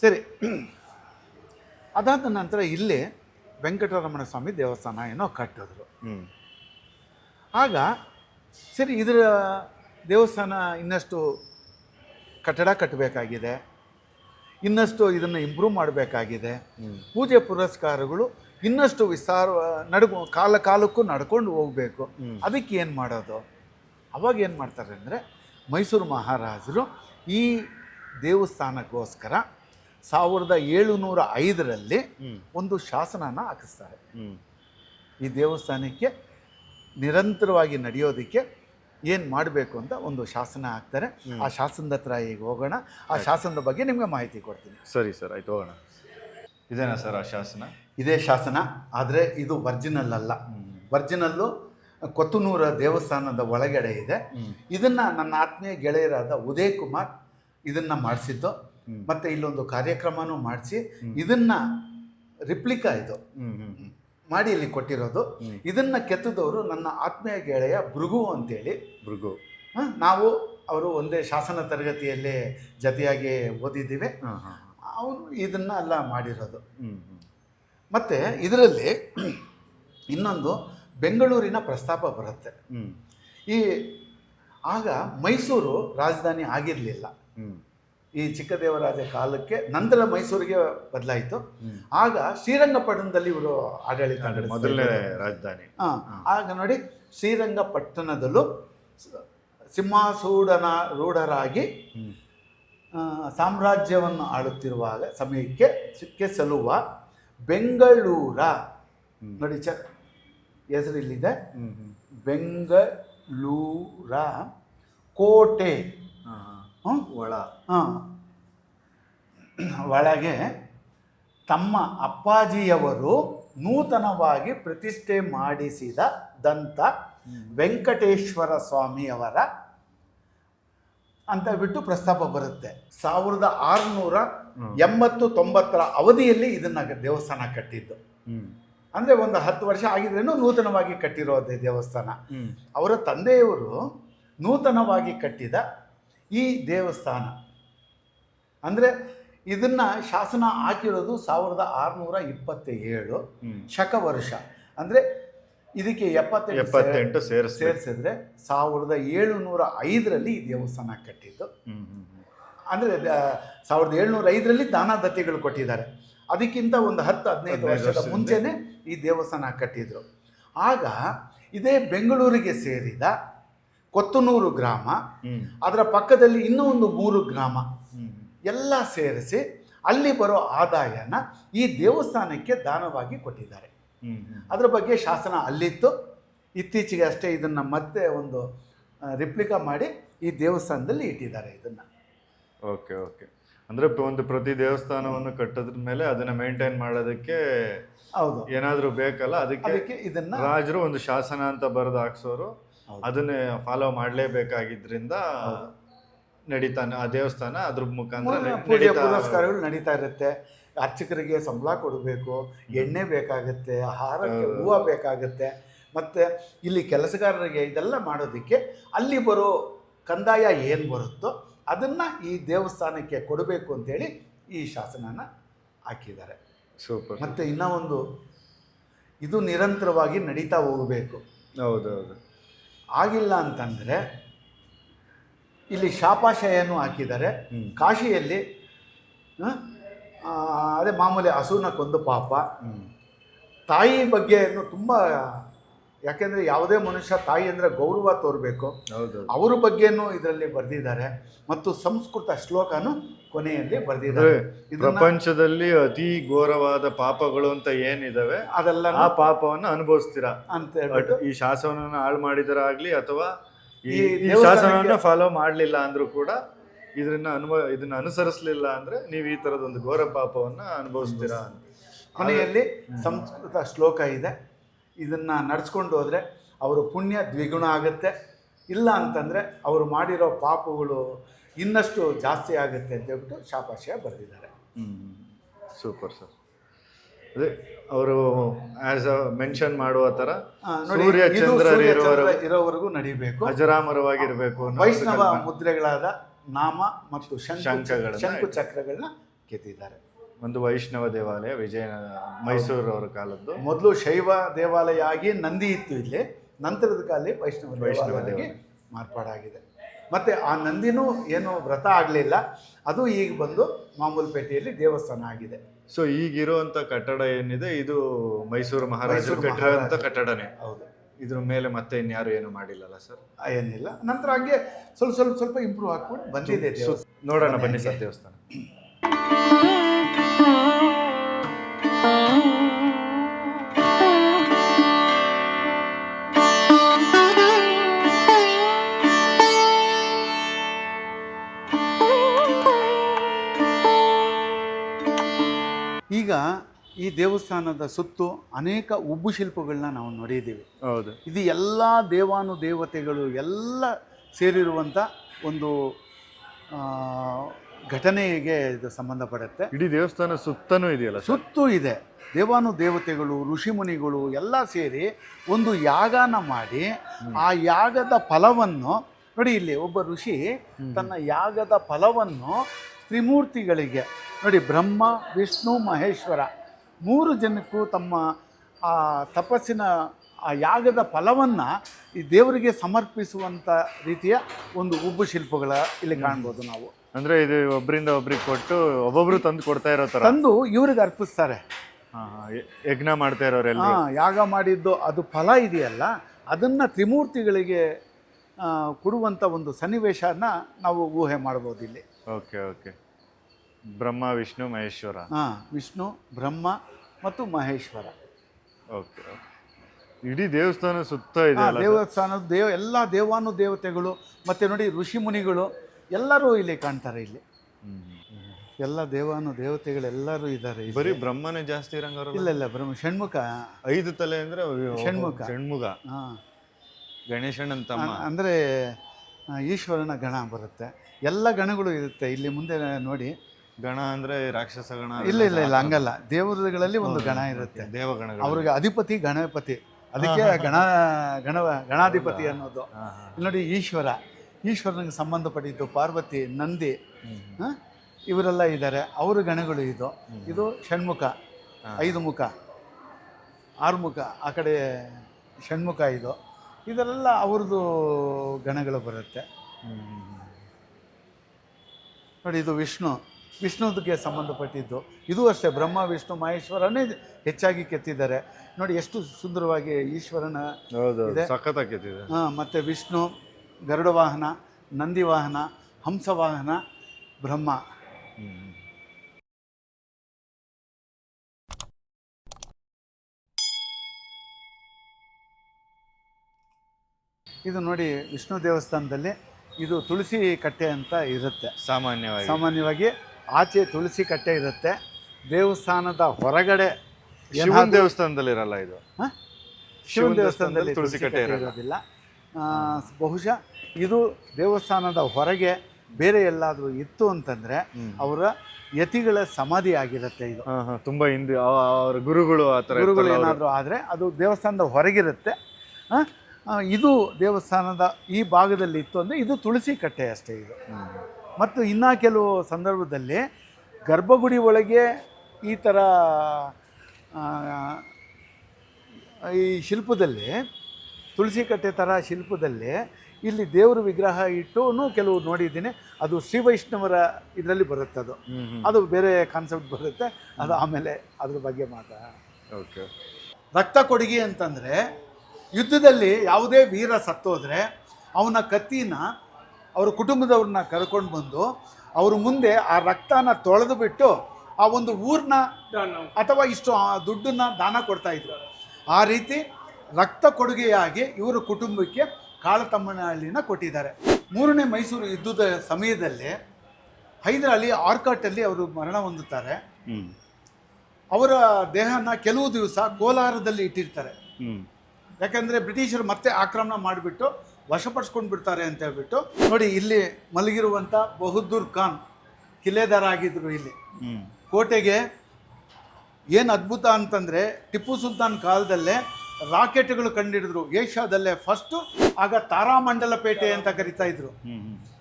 ಸರಿ. ಅದಾದ ನಂತರ ಇಲ್ಲಿ ವೆಂಕಟರಮಣ ಸ್ವಾಮಿ ದೇವಸ್ಥಾನ ಏನೋ ಕಟ್ಟಿದ್ರು. ಆಗ ಸರಿ ಇದರ ದೇವಸ್ಥಾನ ಇನ್ನಷ್ಟು ಕಟ್ಟಡ ಕಟ್ಟಬೇಕಾಗಿದೆ. ಇನ್ನಷ್ಟು ಇದನ್ನು ಇಂಪ್ರೂವ್ ಮಾಡಬೇಕಾಗಿದೆ. ಪೂಜೆ ಪುರಸ್ಕಾರಗಳು ಇನ್ನಷ್ಟು ವಿಸ್ತಾರ ನಡ್ಕೊ ಕಾಲ ಕಾಲಕ್ಕೂ ನಡ್ಕೊಂಡು ಹೋಗಬೇಕು. ಅದಕ್ಕೆ ಏನು ಮಾಡೋದು? ಅವಾಗ ಏನು ಮಾಡ್ತಾರೆ ಅಂದರೆ ಮೈಸೂರು ಮಹಾರಾಜರು ಈ ದೇವಸ್ಥಾನಕ್ಕೋಸ್ಕರ ಸಾವಿರದ ಏಳುನೂರ ಐದರಲ್ಲಿ ಒಂದು ಶಾಸನನ ಹಾಕಿಸ್ತಾರೆ. ಈ ದೇವಸ್ಥಾನಕ್ಕೆ ನಿರಂತರವಾಗಿ ನಡೆಯೋದಕ್ಕೆ ಏನು ಮಾಡಬೇಕು ಅಂತ ಒಂದು ಶಾಸನ ಹಾಕ್ತಾರೆ. ಆ ಶಾಸನದ ಹತ್ರ ಈಗ ಹೋಗೋಣ. ಆ ಶಾಸನದ ಬಗ್ಗೆ ನಿಮಗೆ ಮಾಹಿತಿ ಕೊಡ್ತೀನಿ. ಸರಿ ಸರ್ ಆಯ್ತು ಹೋಗೋಣ. ಇದೇನಾ ಸರ್ ಆ ಶಾಸನ? ಇದೇ ಶಾಸನ ಆದರೆ ಇದು ಒರ್ಜಿನಲ್ ಅಲ್ಲ. ಒರ್ಜಿನಲ್ಲು ಕೊತ್ತನೂರ ದೇವಸ್ಥಾನದ ಒಳಗಡೆ ಇದೆ. ಇದನ್ನು ನನ್ನ ಆತ್ಮೀಯ ಗೆಳೆಯರಾದ ಉದಯ್ ಕುಮಾರ್ ಇದನ್ನು ಮಾಡಿಸಿದ್ದು. ಮತ್ತು ಇಲ್ಲೊಂದು ಕಾರ್ಯಕ್ರಮನೂ ಮಾಡಿಸಿ ಇದನ್ನು ರಿಪ್ಲಿಕಾ ಇದು. ಮಾಡಿ ಇಲ್ಲಿ ಕೊಟ್ಟಿರೋದು ಇದನ್ನ ಕೆತ್ತಿದವರು ನನ್ನ ಆತ್ಮೀಯ ಗೆಳೆಯ ಭೃಗು ಅಂತೇಳಿ. ಭೃಗು. ಹ, ನಾವು ಅವರು ಒಂದೇ ಶಾಸನ ತರಗತಿಯಲ್ಲಿ ಜತೆಯಾಗಿ ಓದಿದ್ದೀವಿ. ಅವನು ಇದನ್ನ ಎಲ್ಲ ಮಾಡಿರೋದು. ಮತ್ತು ಇದರಲ್ಲಿ ಇನ್ನೊಂದು ಬೆಂಗಳೂರಿನ ಪ್ರಸ್ತಾಪ ಬರುತ್ತೆ. ಈ ಆಗ ಮೈಸೂರು ರಾಜಧಾನಿ ಆಗಿರಲಿಲ್ಲ. ಈ ಚಿಕ್ಕದೇವರಾಜ ಕಾಲಕ್ಕೆ ನಂತರ ಮೈಸೂರಿಗೆ ಬದಲಾಯಿತು. ಆಗ ಶ್ರೀರಂಗಪಟ್ಟಣದಲ್ಲಿ ಇವರು ಆಡಳಿತ ಮೊದಲನೇ. ರಾಜಧಾನಿ. ಆಗ ನೋಡಿ ಶ್ರೀರಂಗಪಟ್ಟಣದಲ್ಲೂ ಸಿಂಹಾಸೂಡನ ರೂಢರಾಗಿ ಸಾಮ್ರಾಜ್ಯವನ್ನು ಆಳುತ್ತಿರುವಾಗ ಸಮಯಕ್ಕೆ ಸಿಕ್ಕೆ ಸಲುವ ಬೆಂಗಳೂರ. ನೋಡಿ ಚ ಹೆಸರು ಇಲ್ಲಿದೆ ಹ್ಮ್ ಹ್ಮ್. ಬೆಂಗಳೂರ ಕೋಟೆ. ಹಾಂ ಹಾಂ? ಒಳ. ಆ, ಒಳಗೆ ತಮ್ಮ ಅಪ್ಪಾಜಿಯವರು ನೂತನವಾಗಿ ಪ್ರತಿಷ್ಠೆ ಮಾಡಿಸಿದ ದಂತ ವೆಂಕಟೇಶ್ವರ ಸ್ವಾಮಿಯವರ ಅಂತ ಬಿಟ್ಟು ಪ್ರಸ್ತಾಪ ಬರುತ್ತೆ. ಸಾವಿರದ ಆರುನೂರ ಎಂಬತ್ತು ತೊಂಬತ್ತರ ಅವಧಿಯಲ್ಲಿ ಇದನ್ನ ದೇವಸ್ಥಾನ ಕಟ್ಟಿದ್ದು. ಅಂದರೆ ಒಂದು ಹತ್ತು ವರ್ಷ ಆಗಿದ್ರೇನು ನೂತನವಾಗಿ ಕಟ್ಟಿರೋದೇ ದೇವಸ್ಥಾನ. ಅವರ ತಂದೆಯವರು ನೂತನವಾಗಿ ಕಟ್ಟಿದ ಈ ದೇವಸ್ಥಾನ. ಅಂದರೆ ಇದನ್ನ ಶಾಸನ ಹಾಕಿರೋದು ಸಾವಿರದ ಆರುನೂರ ಇಪ್ಪತ್ತ ಏಳು ಹ್ಮ್. ಶಕ ವರ್ಷ. ಅಂದರೆ ಇದಕ್ಕೆ ಎಪ್ಪತ್ತೆಂಟು ಎಪ್ಪತ್ತೆಂಟು ಸೇರಿಸಿ ಸೇರಿಸಿದ್ರೆ ಸಾವಿರದ ಏಳುನೂರ ಐದರಲ್ಲಿ ಈ ದೇವಸ್ಥಾನ ಕಟ್ಟಿದ್ದು. ಅಂದರೆ ಸಾವಿರದ ಏಳ್ನೂರ ಐದರಲ್ಲಿ ದಾನದತ್ತಿಗಳು ಕೊಟ್ಟಿದ್ದಾರೆ. ಅದಕ್ಕಿಂತ ಒಂದು ಹತ್ತು ಹದಿನೈದು ವರ್ಷದ. ಮುಂಚೆನೆ ಈ ದೇವಸ್ಥಾನ ಕಟ್ಟಿದ್ರು. ಆಗ ಇದೇ ಬೆಂಗಳೂರಿಗೆ ಸೇರಿದ ಕೊತ್ತನೂರು ಗ್ರಾಮ ಅದರ ಪಕ್ಕದಲ್ಲಿ ಇನ್ನೂ ಒಂದು ಮೂರು ಗ್ರಾಮ ಎಲ್ಲ ಸೇರಿಸಿ ಅಲ್ಲಿ ಬರೋ ಆದಾಯನ ಈ ದೇವಸ್ಥಾನಕ್ಕೆ ದಾನವಾಗಿ ಕೊಟ್ಟಿದ್ದಾರೆ. ಅದರ ಬಗ್ಗೆ ಶಾಸನ ಅಲ್ಲಿತ್ತು. ಇತ್ತೀಚೆಗೆ ಅಷ್ಟೇ ಇದನ್ನು ಮತ್ತೆ ಒಂದು ರಿಪ್ಲಿಕಾ ಮಾಡಿ ಈ ದೇವಸ್ಥಾನದಲ್ಲಿ ಇಟ್ಟಿದ್ದಾರೆ ಇದನ್ನು. Okay okay. ಅಂದ್ರೆ ಒಂದು ಪ್ರತಿ ದೇವಸ್ಥಾನವನ್ನು ಕಟ್ಟೋದ್ರ ಮೇಲೆ ಅದನ್ನ ಮೇಂಟೈನ್ ಮಾಡೋದಕ್ಕೆ ಹೌದು. ಏನಾದರೂ ಬೇಕಲ್ಲ? ಅದಕ್ಕೆ ಇದನ್ನ ರಾಜರು ಒಂದು ಶಾಸನ ಅಂತ ಬರೆದು ಹಾಕ್ಸೋರು. ಅದನ್ನೇ ಫಾಲೋ ಮಾಡಲೇಬೇಕಾಗಿದ್ರಿಂದ ನಡೀತಾನೆ ಆ ದೇವಸ್ಥಾನ ಅದ್ರ ಮುಖಾಂತರ ಪೂಜೆ ನಡೀತಾ- ಪುರಸ್ಕಾರಗಳು ನಡೀತಾ ಇರುತ್ತೆ. ಅರ್ಚಕರಿಗೆ ಸಂಬಳ ಕೊಡಬೇಕು ಎಣ್ಣೆ ಬೇಕಾಗುತ್ತೆ ಆಹಾರಕ್ಕೆ. ಹೂವು ಬೇಕಾಗುತ್ತೆ. ಮತ್ತು ಇಲ್ಲಿ ಕೆಲಸಗಾರರಿಗೆ ಇದೆಲ್ಲ ಮಾಡೋದಕ್ಕೆ ಅಲ್ಲಿ ಬರೋ ಕಂದಾಯ ಏನು ಬರುತ್ತೋ ಅದನ್ನು ಈ ದೇವಸ್ಥಾನಕ್ಕೆ ಕೊಡಬೇಕು ಅಂತೇಳಿ ಈ ಶಾಸನನ ಹಾಕಿದ್ದಾರೆ. ಸೂಪರ್. ಮತ್ತು ಇನ್ನೂ ಒಂದು ಇದು ನಿರಂತರವಾಗಿ ನಡೀತಾ ಹೋಗಬೇಕು. ಹೌದೌದು ಆಗಿಲ್ಲ ಅಂತಂದರೆ ಇಲ್ಲಿ ಶಾಪಾಶಯನ್ನು ಹಾಕಿದ್ದಾರೆ. ಕಾಶಿಯಲ್ಲಿ? ಅದೇ ಮಾಮೂಲಿ ಹಸುವಿನ ಕೊಂದು ಪಾಪ. ತಾಯಿ ಬಗ್ಗೆ ತುಂಬ ಯಾಕೆಂದರೆ ಯಾವುದೇ ಮನುಷ್ಯ ತಾಯಿ ಅಂದರೆ ಗೌರವ ತೋರಬೇಕು. ಹೌದು. ಅವ್ರ ಬಗ್ಗೆನೂ ಇದರಲ್ಲಿ ಬರೆದಿದ್ದಾರೆ ಮತ್ತು ಸಂಸ್ಕೃತ ಶ್ಲೋಕನೂ ಕೊನೆಯಲ್ಲಿ ಬರೆದಿದ್ದಾರೆ. ಪ್ರಪಂಚದಲ್ಲಿ ಅತಿ ಘೋರವಾದ ಪಾಪಗಳು ಅಂತ ಏನಿದಾವೆ ಅದೆಲ್ಲ ಆ ಪಾಪವನ್ನು ಅನುಭವಿಸ್ತೀರಾ? ಅಂತ ಹೇಳ್ಬಿಟ್ಟು ಈ ಶಾಸನವನ್ನು ಹಾಳು ಮಾಡಿದರಾಗ್ಲಿ ಅಥವಾ ಈ ಶಾಸನವನ್ನ ಫಾಲೋ ಮಾಡಲಿಲ್ಲ ಅಂದ್ರೂ ಕೂಡ ಇದನ್ನ ಅನುಭವ ಇದನ್ನ ಅನುಸರಿಸಲಿಲ್ಲ ಅಂದ್ರೆ ನೀವು ಈ ತರದ ಒಂದು ಘೋರ ಪಾಪವನ್ನ ಅನುಭವಿಸ್ತೀರಾ ಕೊನೆಯಲ್ಲಿ ಸಂಸ್ಕೃತ ಶ್ಲೋಕ ಇದೆ. ಇದನ್ನು ನಡ್ಸ್ಕೊಂಡು ಹೋದರೆ ಅವರು ಪುಣ್ಯ ದ್ವಿಗುಣ ಆಗುತ್ತೆ. ಇಲ್ಲ ಅಂತಂದರೆ ಅವರು ಮಾಡಿರೋ ಪಾಪಗಳು ಇನ್ನಷ್ಟು ಜಾಸ್ತಿ ಆಗುತ್ತೆ ಅಂತ ಹೇಳ್ಬಿಟ್ಟು ಶಾಪಾಶಯ ಬರೆದಿದ್ದಾರೆ. ಸೂಪರ್ ಸರ್ ಅದೇ ಅವರು ಆಸ್ ಅ ಮೆನ್ಷನ್ ಮಾಡುವ ತರ ಸೂರ್ಯ ಚಂದ್ರ ಇರೋವರೆಗೂ ನಡಿಬೇಕು. ಅಜರಾಮರವಾಗಿರಬೇಕು ವೈಷ್ಣವ ಮುದ್ರೆಗಳಾದ ನಾಮ ಮತ್ತು ಶಂಕು ಚಕ್ರಗಳನ್ನ ಕೆತ್ತಿದ್ದಾರೆ. ಒಂದು ವೈಷ್ಣವ ದೇವಾಲಯ ವಿಜಯ ಮೈಸೂರು ಅವರ ಕಾಲದ್ದು. ಮೊದಲು ಶೈವ ದೇವಾಲಯ ಆಗಿ ನಂದಿ ಇತ್ತು ಇಲ್ಲಿ. ನಂತರದ ಕಾಲಿ ವೈಷ್ಣವ ವೈಷ್ಣವ ಮಾರ್ಪಾಡಾಗಿದೆ. ಮತ್ತು ಆ ನಂದಿನೂ ಏನು ವ್ರತ ಆಗಲಿಲ್ಲ. ಅದು ಈಗ ಬಂದು ಮಾಮೂಲ್ಪೇಟೆಯಲ್ಲಿ ದೇವಸ್ಥಾನ ಆಗಿದೆ. ಸೊ ಈಗಿರುವಂತ ಕಟ್ಟಡ ಏನಿದೆ ಇದು ಮೈಸೂರು ಮಹಾರಾಜರು ಮಹಾರಾಜರು. ಕಟ್ಟಡನೇ. ಹೌದು. ಇದ್ರ ಮೇಲೆ ಮತ್ತೆ ಇನ್ಯಾರು ಏನು ಮಾಡಿಲ್ಲಲ್ಲ ಸರ್? ಏನಿಲ್ಲ. ನಂತರ ಹಂಗೆ ಸ್ವಲ್ಪ ಸ್ವಲ್ಪ ಸ್ವಲ್ಪ ಇಂಪ್ರೂವ್ ಹಾಕ್ಕೊಂಡು ಬಂದಿದೆ ನೋಡೋಣ ಬನ್ನಿ ಸರ್ ದೇವಸ್ಥಾನ. ಈ ದೇವಸ್ಥಾನದ ಸುತ್ತು ಅನೇಕ ಉಬ್ಬು ಶಿಲ್ಪಗಳನ್ನ ನಾವು ನೋಡಿದ್ದೀವಿ. ಹೌದು. ಇದು ಎಲ್ಲ ದೇವಾನು ದೇವತೆಗಳು ಎಲ್ಲ ಸೇರಿರುವಂಥ ಒಂದು ಘಟನೆಗೆ ಇದು ಸಂಬಂಧಪಡುತ್ತೆ ಇಡೀ ದೇವಸ್ಥಾನ ಸುತ್ತನೂ ಇದೆಯಲ್ಲ ಸುತ್ತು ಇದೆ. ದೇವಾನು ದೇವತೆಗಳು ಋಷಿಮುನಿಗಳು ಎಲ್ಲ ಸೇರಿ ಒಂದು ಯಾಗನ ಮಾಡಿ ಆ ಯಾಗದ ಫಲವನ್ನು ನೋಡಿ ಇಲ್ಲಿ ಒಬ್ಬ ಋಷಿ ತನ್ನ ಯಾಗದ ಫಲವನ್ನು ತ್ರಿಮೂರ್ತಿಗಳಿಗೆ ನೋಡಿ ಬ್ರಹ್ಮ ವಿಷ್ಣು ಮಹೇಶ್ವರ ಮೂರು ಜನಕ್ಕೂ ತಮ್ಮ ಆ ತಪಸ್ಸಿನ ಆ ಯಾಗದ ಫಲವನ್ನು ಈ ದೇವರಿಗೆ ಸಮರ್ಪಿಸುವಂಥ ರೀತಿಯ ಒಂದು ಉಬ್ಬು ಶಿಲ್ಪಗಳ ಇಲ್ಲಿ ಕಾಣ್ಬೋದು ನಾವು. ಅಂದರೆ ಇದು ಒಬ್ಬರಿಂದ ಒಬ್ರಿಗೆ ಕೊಟ್ಟು ಒಬ್ಬೊಬ್ರು ತಂದು ಕೊಡ್ತಾ ಇರೋ ಥರ ತಂದು ಇವ್ರಿಗೆ ಅರ್ಪಿಸ್ತಾರೆ. ಯಜ್ಞ ಮಾಡ್ತಾ ಇರೋರೆಲ್ಲ ಹಾ, ಯಾಗ ಮಾಡಿದ್ದು ಅದು ಫಲ ಇದೆಯಲ್ಲ ಅದನ್ನು ತ್ರಿಮೂರ್ತಿಗಳಿಗೆ ಕೊಡುವಂಥ ಒಂದು ಸನ್ನಿವೇಶನ ನಾವು ಊಹೆ ಮಾಡ್ಬೋದು ಇಲ್ಲಿ. Okay okay. ಬ್ರಹ್ಮ ವಿಷ್ಣು ಮಹೇಶ್ವರ. ಹಾಂ ವಿಷ್ಣು ಬ್ರಹ್ಮ ಮತ್ತು ಮಹೇಶ್ವರ. ಓಕೆ ಇಡೀ ದೇವಸ್ಥಾನ ಸುತ್ತ ಇದೆ ಆ, ಅಲ್ಲ ಸರ್? ದೇವಸ್ಥಾನದ ದೇವ ಎಲ್ಲ ದೇವಾನು ದೇವತೆಗಳು ಮತ್ತು ನೋಡಿ ಋಷಿ ಮುನಿಗಳು ಎಲ್ಲರೂ ಇಲ್ಲಿ ಕಾಣ್ತಾರೆ ಇಲ್ಲಿ. ಹ್ಮ್. ಎಲ್ಲ ದೇವಾನು ದೇವತೆಗಳೆಲ್ಲರೂ ಇದ್ದಾರೆ ಇಲ್ಲಿ. ಬರೀ ಬ್ರಹ್ಮನೇ ಜಾಸ್ತಿ ಇರಂಗಾರಲ್ಲ ಇಲ್ಲ ಇಲ್ಲ ಬ್ರಹ್ಮ ಷಣ್ಮುಖ. ಐದು ತಲೆ ಅಂದ್ರೆ ಷಣ್ಮುಖ. ಷಣ್ಮುಖ. ಹಾಂ. ಗಣೇಶಣ್ಣನ ತಮ್ಮ. ಅಂದರೆ ಈಶ್ವರನ ಗಣ ಬರುತ್ತೆ. ಎಲ್ಲ ಗಣಗಳು ಇರುತ್ತೆ. ಇಲ್ಲಿ ಮುಂದೆ ನೋಡಿ ಗಣ ಅಂದ್ರೆ ರಾಕ್ಷಸ ಗಣ ಇಲ್ಲ ಇಲ್ಲ ಇಲ್ಲ ಹಂಗಲ್ಲ. ದೇವರುಗಳಲ್ಲಿ ಒಂದು ಗಣ ಇರುತ್ತೆ. ದೇವಗಣ ಅವ್ರಿಗೆ ಅಧಿಪತಿ ಗಣಪತಿ. ಅದಕ್ಕೆ ಗಣ ಗಣ ಗಣಾಧಿಪತಿ ಅನ್ನೋದು. ಇಲ್ಲಿ ನೋಡಿ ಈಶ್ವರ. ಈಶ್ವರನಿಗೆ ಸಂಬಂಧಪಟ್ಟಿದ್ದು ಪಾರ್ವತಿ ನಂದಿ. ಇವರೆಲ್ಲ ಇದ್ದಾರೆ. ಅವರು ಗಣಗಳು ಇದು. ಇದು ಷಣ್ಮುಖ. ಐದು ಮುಖ ಆರು ಮುಖ ಆ ಕಡೆ ಷಣ್ಮುಖ ಇದು. ಇದರೆಲ್ಲ ಅವ್ರದ್ದು ಗಣಗಳು ಬರುತ್ತೆ. ನೋಡಿ ಇದು ವಿಷ್ಣು. ವಿಷ್ಣುಗೆ ಸಂಬಂಧಪಟ್ಟಿದ್ದು. ಇದು ಅಷ್ಟೇ ಬ್ರಹ್ಮ ವಿಷ್ಣು ಮಹೇಶ್ವರನೇ ಹೆಚ್ಚಾಗಿ ಕೆತ್ತಿದ್ದಾರೆ. ನೋಡಿ ಎಷ್ಟು ಸುಂದರವಾಗಿ ಈಶ್ವರನ ಇದೆ. ಆ, ಮತ್ತೆ ವಿಷ್ಣು ಗರುಡ ವಾಹನ ನಂದಿ ವಾಹನ ಹಂಸ ವಾಹನ ಬ್ರಹ್ಮ. ಹ್ಮ್. ಇದು ನೋಡಿ ವಿಷ್ಣು ದೇವಸ್ಥಾನದಲ್ಲಿ ಇದು ತುಳಸಿ ಕಟ್ಟೆ ಅಂತ ಇರುತ್ತೆ. ಸಾಮಾನ್ಯವಾಗಿ. ಸಾಮಾನ್ಯವಾಗಿ ಆಚೆ ತುಳಸಿ ಕಟ್ಟೆ ಇರುತ್ತೆ. ದೇವಸ್ಥಾನದ ಹೊರಗಡೆ ಶಿವನ ದೇವಸ್ಥಾನದಲ್ಲಿ ಇರಲ್ಲ ಇದು? ಶಿವನ್ ದೇವಸ್ಥಾನದಲ್ಲಿ ತುಳಸಿ ಕಟ್ಟೆ ಇರೋದಿಲ್ಲ. ಬಹುಶಃ ಇದು ದೇವಸ್ಥಾನದ ಹೊರಗೆ ಬೇರೆ ಎಲ್ಲಾದರೂ ಇತ್ತು ಅಂತಂದ್ರೆ ಅವರ ಯತಿಗಳ ಸಮಾಧಿ ಆಗಿರುತ್ತೆ ಇದು ತುಂಬ ಹಿಂದೆ ಅವರ ಗುರುಗಳು ಆ ಥರ ಗುರುಗಳು ಏನಾದರೂ ಆದರೆ ಅದು ದೇವಸ್ಥಾನದ ಹೊರಗಿರುತ್ತೆ. ಇದು ದೇವಸ್ಥಾನದ ಈ ಭಾಗದಲ್ಲಿ ಇತ್ತು ಅಂದರೆ ಇದು ತುಳಸಿ ಕಟ್ಟೆ ಅಷ್ಟೇ ಇದು. ಮತ್ತು ಇನ್ನು ಕೆಲವು ಸಂದರ್ಭದಲ್ಲಿ ಗರ್ಭಗುಡಿ ಒಳಗೆ ಈ ಥರ ಈ ಶಿಲ್ಪದಲ್ಲಿ ತುಳಸಿ ಕಟ್ಟೆ ಥರ ಶಿಲ್ಪದಲ್ಲಿ ಇಲ್ಲಿ ದೇವರ ವಿಗ್ರಹ ಇಟ್ಟು ಕೆಲವು ನೋಡಿದ್ದೀನಿ. ಅದು ಶ್ರೀ ವೈಷ್ಣವರ ಇದರಲ್ಲಿ ಬರುತ್ತೆ ಅದು. ಅದು ಬೇರೆ ಕಾನ್ಸೆಪ್ಟ್ ಬರುತ್ತೆ. ಅದು ಆಮೇಲೆ ಅದ್ರ ಬಗ್ಗೆ ಮಾತಾ. ಓಕೆ. ರಕ್ತ ಕೊಡುಗೆ ಅಂತಂದರೆ ಯುದ್ಧದಲ್ಲಿ ಯಾವುದೇ ವೀರ ಸತ್ತೋದ್ರೆ ಅವನ ಕತ್ತಿನ ಅವ್ರ ಕುಟುಂಬದವ್ರನ್ನ ಕರ್ಕೊಂಡು ಬಂದು ಅವ್ರ ಮುಂದೆ ಆ ರಕ್ತನ ತೊಳೆದು ಬಿಟ್ಟು ಆ ಒಂದು ಊರನ್ನ ಅಥವಾ ಇಷ್ಟು ಆ ದುಡ್ಡನ್ನ ದಾನ ಕೊಡ್ತಾ ಇದ್ರು. ಆ ರೀತಿ ರಕ್ತ ಕೊಡುಗೆಯಾಗಿ ಇವರ ಕುಟುಂಬಕ್ಕೆ ಕಾಳತಮ್ಮನಹಳ್ಳಿನ ಕೊಟ್ಟಿದ್ದಾರೆ. ಮೂರನೇ ಮೈಸೂರು ಯುದ್ಧದ ಸಮಯದಲ್ಲಿ ಹೈದರಾಲಿ ಆರ್ಕಾಟಲ್ಲಿ ಅವರು ಮರಣ ಹೊಂದುತ್ತಾರೆ. ಅವರ ದೇಹನ ಕೆಲವು ದಿವಸ ಕೋಲಾರದಲ್ಲಿ ಇಟ್ಟಿರ್ತಾರೆ. ಯಾಕಂದರೆ ಬ್ರಿಟಿಷರು ಮತ್ತೆ ಆಕ್ರಮಣ ಮಾಡಿಬಿಟ್ಟು ವಶಪಡಿಸ್ಕೊಂಡು ಬಿಡ್ತಾರೆ ಅಂತ ಹೇಳ್ಬಿಟ್ಟು ನೋಡಿ ಇಲ್ಲಿ ಮಲಗಿರುವಂಥ ಬಹದ್ದೂರ್ ಖಾನ್ ಕಿಲೆದಾರ ಆಗಿದ್ರು ಇಲ್ಲಿ ಕೋಟೆಗೆ ಏನು ಅದ್ಭುತ ಅಂತಂದರೆ ಟಿಪ್ಪು ಸುಲ್ತಾನ್ ಕಾಲದಲ್ಲೇ ರಾಕೆಟ್ಗಳು ಕಂಡಿಡಿದ್ರು. ಏಷ್ಯಾದಲ್ಲೇ ಫಸ್ಟು ಆಗ ತಾರಾಮಂಡಲ ಪೇಟೆ ಅಂತ ಕರಿತಾ ಇದ್ರು.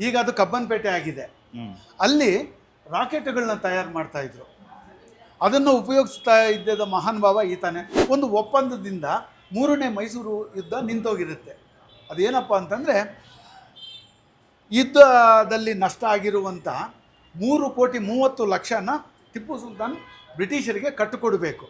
ಈಗ ಅದು ಕಬ್ಬನ್ಪೇಟೆ ಆಗಿದೆ. ಹ್ಮ್. ಅಲ್ಲಿ ರಾಕೆಟ್ಗಳನ್ನ ತಯಾರು ಮಾಡ್ತಾ ಇದ್ರು. ಅದನ್ನು ಉಪಯೋಗಿಸ್ತಾ ಇದ್ದ ಮಹಾನ್ ಭಾವ ಈತಾನೆ. ಒಂದು ಒಪ್ಪಂದದಿಂದ ಮೂರನೇ ಮೈಸೂರು ಯುದ್ಧ ನಿಂತೋಗಿರುತ್ತೆ. ಅದೇನಪ್ಪ ಅಂತಂದರೆ ಯುದ್ಧದಲ್ಲಿ ನಷ್ಟ ಆಗಿರುವಂಥ ಮೂರು ಕೋಟಿ ಮೂವತ್ತು ಲಕ್ಷನ ಟಿಪ್ಪು ಸುಲ್ತಾನ್ ಬ್ರಿಟಿಷರಿಗೆ ಕಟ್ಟಿಕೊಡಬೇಕು.